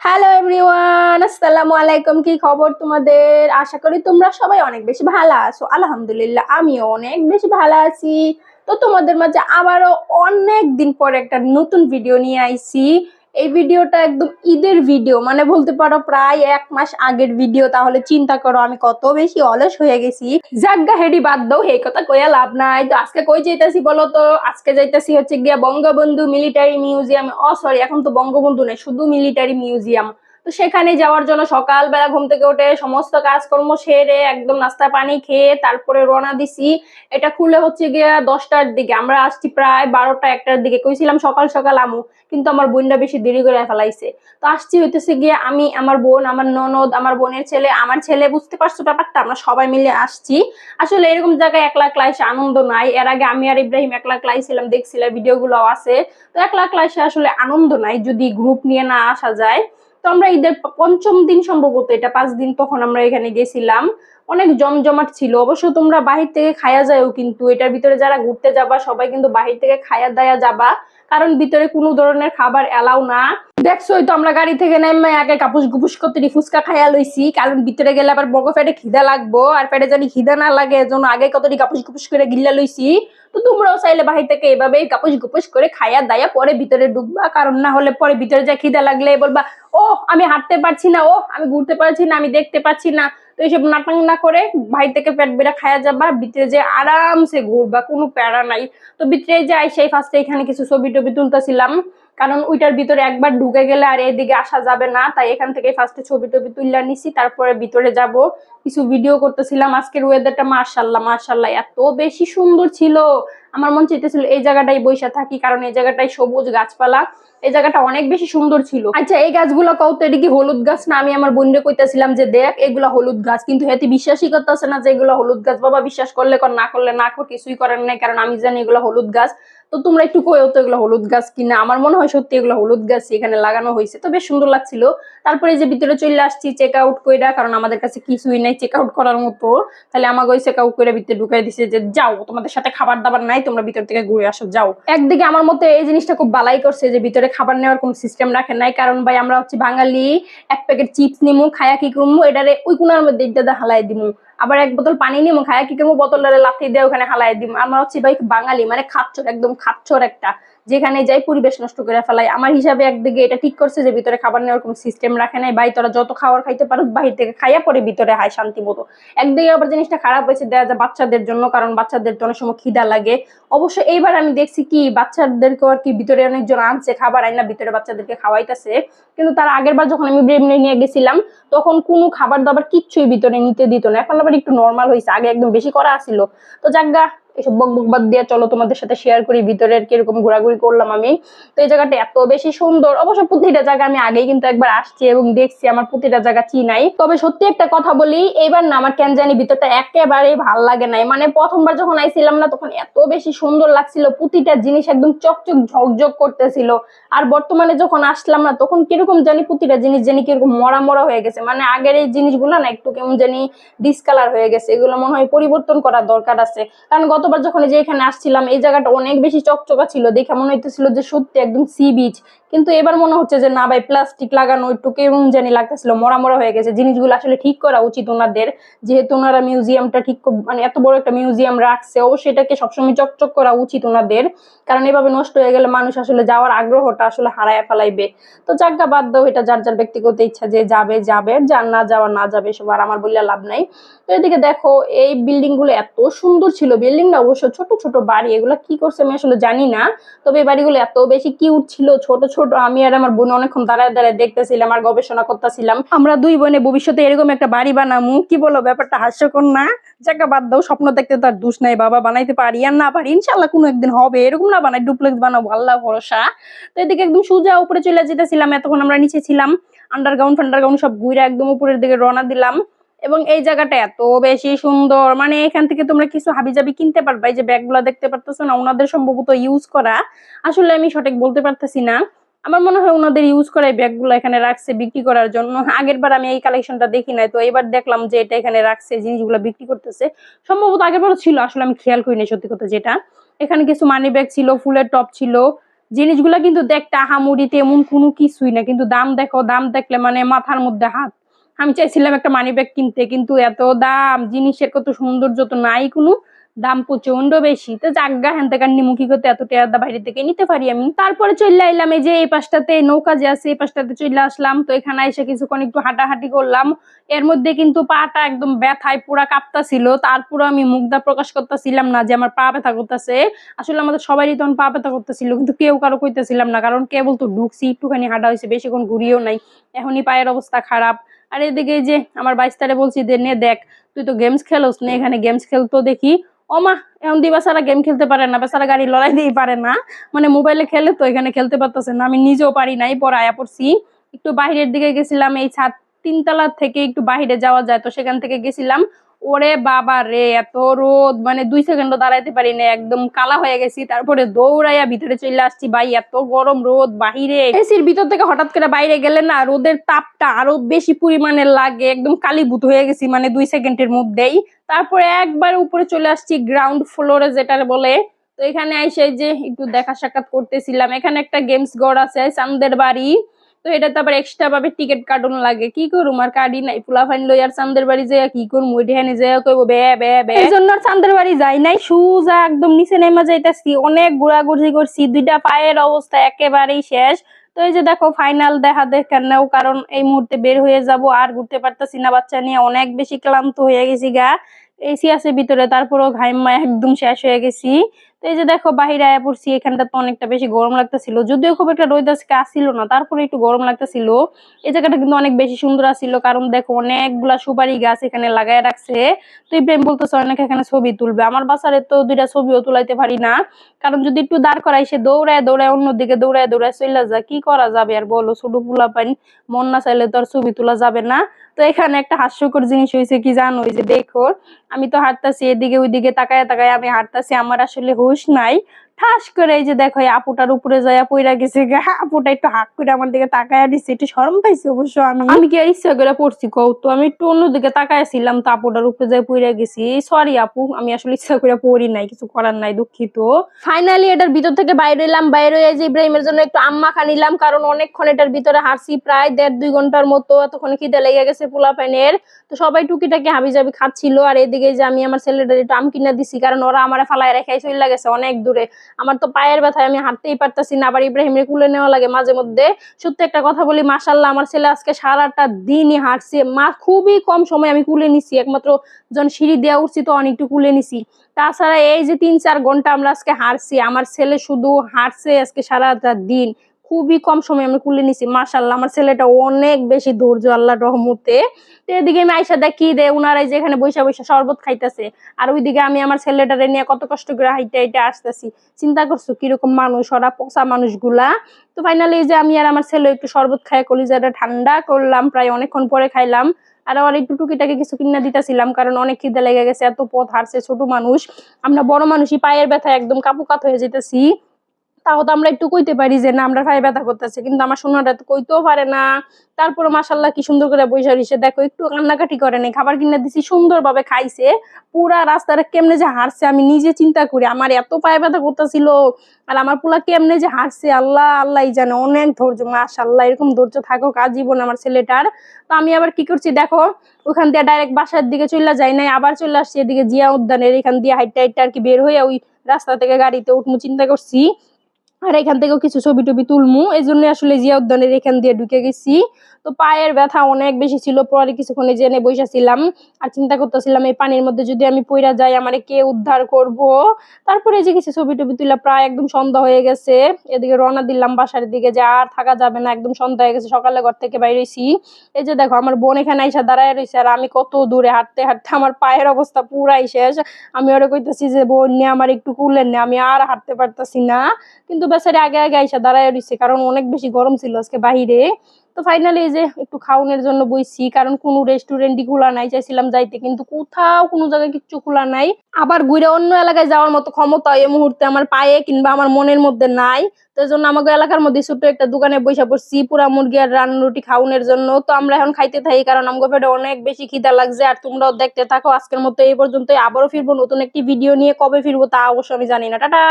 Hello everyone আসসালামু আলাইকুম কি খবর তোমাদের? আশা করি তোমরা সবাই অনেক বেশি ভালো আছো। আলহামদুলিল্লাহ, আমিও অনেক বেশি ভালো আছি। তো তোমাদের মাঝে আবারও অনেক দিন পর একটা নতুন ভিডিও নিয়ে আইছি। এই ভিডিওটা একদম ঈদের ভিডিও। মানে বলতে পারো প্রায় এক মাস আগের ভিডিও, তাহলে চিন্তা করো, আমি কত বেশি অলস হয়ে গেছি। জাগা হেডি বাদ দাও, এই কথা কইয়া লাভ নাই। তো আজকে কই যাইতাছি বলো তো? আজকে যাইতাছি হচ্ছে গিয়া বঙ্গবন্ধু মিলিটারি মিউজিয়াম অ সরি এখন তো বঙ্গবন্ধু নেই, শুধু মিলিটারি মিউজিয়াম। তো সেখানে যাওয়ার জন্য সকালবেলা ঘুম থেকে উঠে সমস্ত কাজকর্ম সেরে একদম নাস্তা পানি খেয়ে তারপরে রওনা দিছি। এটা খুলে হচ্ছে গিয়ে দশটার দিকে। আমরা আসছি প্রায় বারোটা, একটার দিকে। কইছিলাম সকাল সকাল আমু, কিন্তু আমার বোনটা বেশি দেরি করে ফেলাইছে। তো আসছি হইতেছে গিয়ে আমি, আমার বোন, আমার ননদ, আমার বোনের ছেলে, আমার ছেলে বুঝতে পারছ ব্যাপারটা? আমরা সবাই মিলে আসছি। আসলে এরকম জায়গায় একলা ক্লাসে আনন্দ নাই। এর আগে আমি আর ইব্রাহিম একলা ক্লাস ছিলাম দেখছিলাম ভিডিওগুলো আছে। তো একলা ক্লাসে আসলে আনন্দ নাই, যদি গ্রুপ নিয়ে না আসা যায়। তো আমরা ঈদের পঞ্চম দিন সম্ভবত এটা, পাঁচ দিন তখন আমরা এখানে গেছিলাম। অনেক জমজমাট ছিল। অবশ্য তোমরা বাহির থেকে খায়া যায়ও কিন্তু। এটার ভিতরে যারা ঘুরতে যাবা, সবাই কিন্তু বাহির থেকে খায়া দায়া যাবা। কারণ ভিতরে কোনো ধরনের খাবার এলাও না। দেখছোই তো আমরা গাড়ি থেকে নেমে আগে কাপুস গুপুস করতে ফুচকা খাইয়া লইছি, কারণ ভিতরে গেলে আবার বড় পেটে খিদা লাগবো, আর পেটে জানি খিদা না লাগে, এজন্য আগে কতটি কাপুস গুপুস করে গিল্লা লইছি। তো তোমরাও চাইলে বাহির থেকে এভাবেই কাপুস গুপুস করে খাইয়া দায়া পরে ভিতরে ঢুকবা, কারণ না হলে পরে ভিতরে যা খিদা লাগলে বলবা ও আমি হাঁটতে পারছি না ও আমি ঘুরতে পারছি না, আমি দেখতে পাচ্ছি না। তো এইসব নাটক না করে বাহির থেকে পেট বেড়া খায়া যাবা, ভিতরে যে আরামসে ঘুরবা, কোনো প্যারা নাই। তো ভিতরে যাই সেই ফার্স্টে এখানে কিছু ছবি টবি তুলতেছিলাম, কারণ ওইটার ভিতরে একবার ঢুকে গেলে আর এদিকে আসা যাবে না, তাই এখান থেকে ফার্স্টে ছবি টবি তুললা নিছি, তারপরে ভিতরে যাব। কিছু ভিডিও করতেছিলাম, আজকের ওয়েদারটা মার্শাল্লাহ মার্শাল্লাহ এত বেশি সুন্দর ছিল। আমার মন চাইতেছিল এই জায়গাটাই বৈশা থাকি, কারণ এই জায়গাটাই সবুজ গাছপালা, এই জায়গাটা অনেক বেশি সুন্দর ছিল। আচ্ছা এই গাছগুলো কত এটা কি হলুদ গাছ? না, আমি আমার বোনরে কইতেছিলাম যে দেখ, এগুলা হলুদ গাছ। কিন্তু হেতে বিশ্বাসই করতেছে না যে এগুলো হলুদ গাছ। বাবা বিশ্বাস করলে কর, না করলে না কর, কিছুই করেন নাই, কারণ আমি জানি এগুলো হলুদ গাছ। তো তোমরা একটু কইও তো এগুলো হলুদ গাছ কিনা। আমার মনে হয় সত্যি এগুলো হলুদ গাছ এখানে লাগানো হয়েছে তো বেশ সুন্দর লাগছিল। তারপরে যে ভিতরে চলে আসছি চেক আউট কইরা, কারণ আমাদের কাছে কিছুই নাই চেক আউট করার মতো, তাহলে আমাকে ওই চেক আউট করে ভিতরে ঢুকাই দিছে যে, যাও, তোমাদের সাথে খাবার দাবার নাই, তোমরা ভিতর থেকে ঘুরে আসো, যাও। একদিকে আমার মতে এই জিনিসটা খুব বালাই করছে যে, ভিতরে খাবার নেওয়ার কোনো সিস্টেম রাখে নাই, কারণ ভাই আমরা হচ্ছে বাঙালি, এক প্যাকেট চিপস নিমু, খায়া কি করব এটারে ওই কোনার মধ্যে এটা হালাই দিমু। আবার এক বোতল পানি নিমু, খায়া কি করব বোতলটারে লাথি দিয়ে ওখানে হালাই দিমু। আমরা হচ্ছে ভাই বাঙালি মানে খাচ্ছর, একদম খাচ্ছর একটা। যেখানে যাই পরিবেশ নষ্ট করে ফেলাই। আমার হিসাবে একদিকে এটা ঠিক করছে যে, ভিতরে খাবার নেওয়ার কোনো সিস্টেম রাখে নাই। ভাই, তোরা যত খাবার খাইতে পারো, বাহির থেকে খাইয়া পরে ভিতরে হায় শান্তি মতো। একদিকে আবার জিনিসটা খারাপ হয়েছে দেওয়া যায় বাচ্চাদের জন্য, কারণ বাচ্চাদের তো অনেক সময় খিদা লাগে। অবশ্য এইবার আমি দেখছি কি বাচ্চাদেরকে আর কি ভিতরে অনেকজন আনছে, খাবার আইনা ভিতরে বাচ্চাদেরকে খাওয়াইতেছে। কিন্তু তার আগের বার যখন আমি ব্রেমনে নিয়ে গেছিলাম, তখন কোনো খাবার দাবার কিচ্ছুই ভিতরে নিতে দিত না। এখন আবার একটু নর্মাল হয়েছে আগে একদম বেশি করা আসিল তো যাজ্ঞা এসব বাদ দিয়ে চলো তোমাদের সাথে শেয়ার করি, ভিতরের কীরকম ঘোরাঘুরি করলাম আমি। তো এই জায়গাটা এত বেশি সুন্দর। অবশ্য প্রতিটা জায়গা আমি আগেই কিন্তু একবার আসছি এবং দেখছি, আমার প্রতিটা জায়গা চিনাই। তবে সত্যি একটা কথা বলি, এবার না আমার কেন জানি ভিতরটা একেবারেই ভালো লাগে নাই। মানে প্রথমবার যখন আইছিলাম না, তখন এত বেশি সুন্দর লাগছিল, প্রতিটা জিনিস একদম চকচক ঝকঝক করতেছিল। আর বর্তমানে যখন আসলাম না, তখন কীরকম জানি প্রতিটা জিনিস জানি কীরকম মরা মরা হয়ে গেছে। মানে আগের এই জিনিসগুলো না একটু কেমন জানি ডিসকালার হয়ে গেছে। এগুলো মনে হয় পরিবর্তন করার দরকার আছে। কারণ গতবার যখন যে এখানে আসছিলাম, এই জায়গাটা অনেক বেশি চকচকা ছিল, দেখে মনে হইতেছিল যে সত্যি একদম সি বিচ কিন্তু এবার মনে হচ্ছে যে না ভাই প্লাস্টিক লাগানো একটু কেমন জানি লাগতেছিল মরা মরা হয়ে গেছে। জিনিসগুলো আসলে ঠিক করা উচিত ওনাদের, যেহেতু ওনারা মিউজিয়ামটা ঠিক মানে এত বড় একটা মিউজিয়াম রাখছে, অবশ্যই এটাকে সবসময় চকচক করা উচিত ওনাদের। কারণ এভাবে নষ্ট হয়ে গেলে মানুষ আসলে যাওয়ার আগ্রহটা আসলে হারায় ফেলাইবে। তো জায়গা বাদ দাও এটা, যার যার ব্যক্তিগত ইচ্ছা যে যাবে যাবে, যার না যাওয়া না যাবে সব আর আমার বললে লাভ নাই। তো এদিকে দেখো, এই বিল্ডিংগুলো এত সুন্দর ছিল। বিল্ডিং না, অবশ্য ছোট ছোট বাড়ি, এগুলো কি করছে আমি আসলে জানি না। তবে এই বাড়িগুলো এত বেশি কিউট ছিল, ছোট ছোট, আমি আর আমার বোন অনেকক্ষণ দাঁড়ায় দাঁড়ায় দেখতেছিলাম আর গবেষণা করতেছিলাম। আমরা দুই বোনে ভবিষ্যতে এরকম একটা বাড়ি বানামু, কি বলো ব্যাপারটা হাস্যকর না? জায়গা বাদ দাও, স্বপ্ন দেখতে তার দোষ নাই, বাবা বানাইতে পারি আর না পারি ইনশাল্লাহ কোনো একদিন হবে, এরকম না বানাই ডুপ্লেক্স বানাবো, আল্লাহ ভরসা। তো এদিকে একদম সোজা উপরে চলে যেতেছিলাম, এতক্ষণ আমরা নিচে ছিলাম আন্ডারগ্রাউন্ড ফান্ডারগ্রাউন্ড সব ঘুরে একদম উপরের দিকে রওনা দিলাম। এবং এই জায়গাটা এত বেশি সুন্দর। মানে এখান থেকে তোমরা কিছু হাবিজাবি কিনতে পারবে। এই যে ব্যাগগুলো দেখতে পারতেছো না, ওনাদের সম্ভবত ইউজ করা। আসলে আমি সঠিক বলতে পারতেছি না। আমার মনে হয় ওনাদের ইউজ করা এই ব্যাগগুলো এখানে রাখছে বিক্রি করার জন্য। আগের বার আমি এই কালেকশনটা দেখি নাই, তো এবার দেখলাম যে এটা এখানে রাখছে, জিনিসগুলো বিক্রি করতেছে। সম্ভবত আগের বারও ছিল, আসলে আমি খেয়াল করি করিনি সত্যি কথা যেটা। এখানে কিছু মানি ব্যাগ ছিল, ফুলের টপ ছিল। জিনিসগুলো কিন্তু দেখতে আহামরি তেমন কোনো কিছুই না, কিন্তু দাম দেখো, দাম দেখলে মানে মাথার মধ্যে হাত আমি চাইছিলাম একটা মানি ব্যাগ কিনতে, কিন্তু এত দাম, জিনিসের কত সৌন্দর্য তো নাই কোনো। দাম প্রচণ্ড বেশি। তো জাগা হ্যান থেকে নিমুখী করতে এত টেয়াদা বাইরে থেকে নিতে পারি আমি? তারপরে চলে আইলাম এই যে এই পাশটাতে নৌকা যে আছে, এই পাশটাতে চলে আসলাম। তো এখানে এসে কিছুক্ষণ একটু হাঁটাহাঁটি করলাম। এর মধ্যে কিন্তু পাটা একদম ব্যথায় পুরা কাঁপতাছিল। তারপরে আমি মুগ্ধা প্রকাশ করতেছিলাম না যে আমার পা ব্যথা করতেছে। আসলে আমাদের সবারই তখন পা ব্যথা করতেছিল, কিন্তু কেউ কারও কইতেছিলাম না। কারণ কেবল তো ঢুকছি, একটুখানি হাঁটা হয়েছে বেশিক্ষণ ঘুরিয়েও নাই। এখনই পায়ের অবস্থা খারাপ। আর এদিকে যে আমার বাইস্তারে বলছি যে, নে দেখ, তুই তো গেমস খেলোস, নে এখানে গেমস খেলতো দেখি। ও মা এখন দিবা সারা গেম খেলতে পারে না, বেচারা গাড়ি লড়াই দিয়ে পারে না। মানে মোবাইলে খেলে তো এখানে খেলতে পারতেছে না, আমি নিজেও পারি নাই, পরে আয়া পড়ছি। একটু বাইরের দিকে গেছিলাম, এই ছাদ তিনতলা থেকে একটু বাহিরে যাওয়া যায়, তো সেখান থেকে গেছিলাম। ওরে বাবা রে, এত রোদ মানে দুই সেকেন্ডও দাঁড়াইতে পারি না একদম কালা হয়ে গেছি, তারপরে দৌড়াইয়া ভিতরে চলে আসছি ভাই, এত গরম রোদ, বাহিরে। এসির ভিতর থেকে হঠাৎ করে বাইরে গেলে না, রোদের তাপটা আরও বেশি পরিমাণে লাগে, একদম কালীভূত হয়ে গেছি মানে দুই সেকেন্ডের মধ্যেই। তারপরে একবার উপরে চলে আসছি গ্রাউন্ড ফ্লোরে যেটা বলে। তো এখানে এসে যে একটু দেখা সাক্ষাৎ করতেছিলাম, এখানে একটা গেমস গড় আছে চান্দের বাড়ি। তো এটা তো আবার এক্সট্রা ভাবে টিকিট কার্টুন লাগে। কি করুম? আর কাটি নাই। ফুলা ফাইন লই আর চান্দের বাড়ি যায় কি করুম? ওইটা হেনে যায় কইব বে বে বে এই জন্য চান্দের বাড়ি যাই নাই। সুজা একদম নিচে নেমে যাইতাছি। অনেক ঘোরাঘুরি করছি। দুইটা পায়ের অবস্থা একেবারেই শেষ। তো এই যে দেখো ফাইনাল দেখা দেখেন নাও। কারণ এই মুহূর্তে বের হয়ে যাব। আর ঘুরতে পারতাছি না। বাচ্চা নিয়ে অনেক বেশি ক্লান্ত হয়ে গেছি গা। এসি আছে ভিতরে। তারপরেও ঘাইমা একদম শেষ হয়ে গেছি। তো এই যে দেখো, বাহিরে আয়া পড়ছি, এখানটা তো অনেকটা বেশি গরম লাগতেছিল। যদিও খুব একটা রোদ আজকে আসছিল না, তারপরে একটু গরম লাগতেছিল। এই জায়গাটা কিন্তু অনেক বেশি সুন্দর আসছিল কারণ দেখো অনেকগুলা সুপারি গাছ এখানে লাগায় রাখছে। তো ইব্রাহিম বলতেছে, অনেক এখানে ছবি তুলবে। আমার বাসারে তো দুইটা ছবিও তুলাইতে পারি না। কারণ যদি একটু দাঁড় করাই, সে দৌড়ায় দৌড়ায় অন্যদিকে দৌড়ায় দৌড়ায় চলে যায়, কি করা যাবে আর বলো? ছোট পোলা পানি মন না চাইলে তো আর ছবি তোলা যাবে না। তো এখানে একটা হাস্যকর জিনিস হয়েছে, কি জানো? ওই যে দেখো, আমি তো হাঁটতাছি, এদিকে ওইদিকে তাকায় তাকায় আমি হাঁটতাছি, আমার আসলে হুশ নাই। ঠাস করে এই যে দেখো আপুটার উপরে যাইয়া পইরা গেছে আপুটা একটু হাক করে আমার দিকে তাকায় দিচ্ছে একটু শরম পাইছি অবশ্য আমি। আমি কি আর ইচ্ছা করে পড়ছি কৌ তো? আমি একটু অন্যদিকে তাকাইছিলাম তো আপুটার উপরে যাই পইরা গেছি। সরি আপু আমি আসলে ইচ্ছা করে পড়ি নাই কিছু করার নাই দুঃখিত। ফাইনালি এটার ভিতর থেকে বাইরে এলাম বাইরে যে ইব্রাহিমের জন্য একটু আম্মা খা নিলাম কারণ অনেকক্ষণ এটার ভিতরে হারছি প্রায় দেড় দুই ঘণ্টার মতো এতক্ষণ খিদে লেগে গেছে পোলা প্যানের। তো সবাই টুকিটাকি হাবি জাবি খাচ্ছিল আর এদিকে যে আমি আমার ছেলেটার একটু আম কিনা দিছি কারণ ওরা আমার ফালায় রেখাই চলে গেছে অনেক দূরে। আমার তো পায়ের ব্যথায় আমি হাঁটতেই পারতেছি না, আবার ইব্রাহিমের কুলে নেওয়া লাগে মাঝে মধ্যে। সত্যি একটা কথা বলি মাসাল্লাহ আমার ছেলে আজকে সারাটা দিনই হাঁটছে, মা খুবই কম সময় আমি কুলে নিছি, একমাত্র যখন সিঁড়ি দেওয়া উঠছি তো অনেকটু কুলে নিছি। তাছাড়া এই যে তিন চার ঘণ্টা আমরা আজকে হাঁটছি, আমার ছেলে শুধু হাঁটছে আজকে সারাটা দিন। খুবই কম সময় আমি কুলে নিছি মাসাল্লাহ আমার ছেলেটা অনেক বেশি ধৈর্য, আল্লাহ রহমতে। তো এদিকে আমি আইসা দেখি দে উনারাই যে এখানে বৈশা বৈশা শরবত খাইতেছে। আর ওইদিকে আমি আমার ছেলেটারে নিয়ে কত কষ্ট করে হাইটে হাইটে আসতেছি। চিন্তা করছ কীরকম মানুষ, ওরা পচা মানুষগুলা। তো ফাইনালি যে আমি আর আমার ছেলে একটু শরবত খাই কলিজাটা ঠান্ডা করলাম, প্রায় অনেকক্ষণ পরে খাইলাম। আর আর একটু টুকিটাকে কিছু কিনা দিতেছিলাম, কারণ অনেক খিদে লেগে গেছে, এত পথ হারছে ছোট মানুষ। আমরা বড় মানুষই পায়ের ব্যথা একদম কাপুকাত হয়ে যেতেছি। তাও তো আমরা একটু কইতে পারি যে, না, আমরা পায়ে ব্যথা করতেছে। কিন্তু আমার সোনাটা তো কইতেও পারে না। তারপরে মাসাল্লাহ কি সুন্দর করে বৈশা রইছে। দেখো, একটু কান্নাকাটি করে নাই। খাবার কিনে দিছি, সুন্দরভাবে খাইছে। পুরা রাস্তাটা কেমনে যে হারছে আমি নিজে চিন্তা করি, আমার এত পায়ে ব্যথা করতেছিল। আর আমার পোলা কেমনে যে হারছে আল্লাহ আল্লাহ জানে। অনেক ধৈর্য মাশাল্লাহ এরকম ধৈর্য থাকুক আজীবন আমার ছেলেটার। তো আমি আবার কি করছি, দেখো, ওখান দিয়ে ডাইরেক্ট বাসার দিকে চলে যাই নাই, আবার চলে আসছি এদিকে জিয়া উদ্যানের। এখান দিয়ে হাইটটা হাইটটা আর কি বের হয়ে ওই রাস্তা থেকে গাড়িতে উঠমু, চিন্তা করছি। আর এখান থেকেও কিছু ছবি টবি তুলমু। এই জন্য আসলে জিয়া উদ্যানের এখান দিয়ে ঢুকে গেছি। তো পায়ের ব্যথা অনেক বেশি ছিল, পরে কিছুক্ষণে জেনে বসেছিলাম আর চিন্তা করতেছিলাম, এই পানির মধ্যে যদি আমি পইরা যাই, আমার কে উদ্ধার করব? তারপরে যে কিছু ছবি টবি তুলা প্রায় একদম সন্ধ্যা হয়ে গেছে, এদিকে রওনা দিলাম বাসার দিকে যে আর থাকা যাবে না, একদম সন্ধ্যা হয়ে গেছে, সকালে ঘর থেকে বাইরেছি এই যে দেখো, আমার বোন এখানে আইসা দাঁড়ায় রয়েছে আর আমি কত দূরে হাঁটতে হাঁটতে আমার পায়ের অবস্থা পুরাই শেষ। আমি ওরা কইতেছি যে, বোন নিয়ে আমার একটু কুলেন না, আমি আর হাঁটতে পারতাছি না। কিন্তু বেচারি আগে আগে আইসা দাঁড়ায় রয়েছে কারণ অনেক বেশি গরম ছিল আজকে বাহিরে। তো ফাইনালি এই যে একটু খাওয়ানোর জন্য বইছি, কারণ কোনো রেস্টুরেন্টই খোলা নাই, চাইছিলাম যাইতে, কিন্তু কোথাও কোনো জায়গায় কিচ্ছু খোলা নাই। আবার ঘুরে অন্য এলাকায় যাওয়ার মতো ক্ষমতা এই মুহূর্তে আমার পায়ে কিংবা আমার মনের মধ্যে নাই। তো জন্য আমাকে এলাকার মধ্যে ছোট্ট একটা দোকানে বসে পড়ছি, পুরা মুরগি আর রান রুটি খাওয়ানোর জন্য। তো আমরা এখন খাইতে থাকি, কারণ আমাকে পেটে অনেক বেশি খিদা লাগছে। আর তোমরাও দেখতে থাকো, আজকের মতো এই পর্যন্ত আবারও ফিরবো নতুন একটি ভিডিও নিয়ে। কবে ফিরবো তা অবশ্য আমি জানি না। টাটা!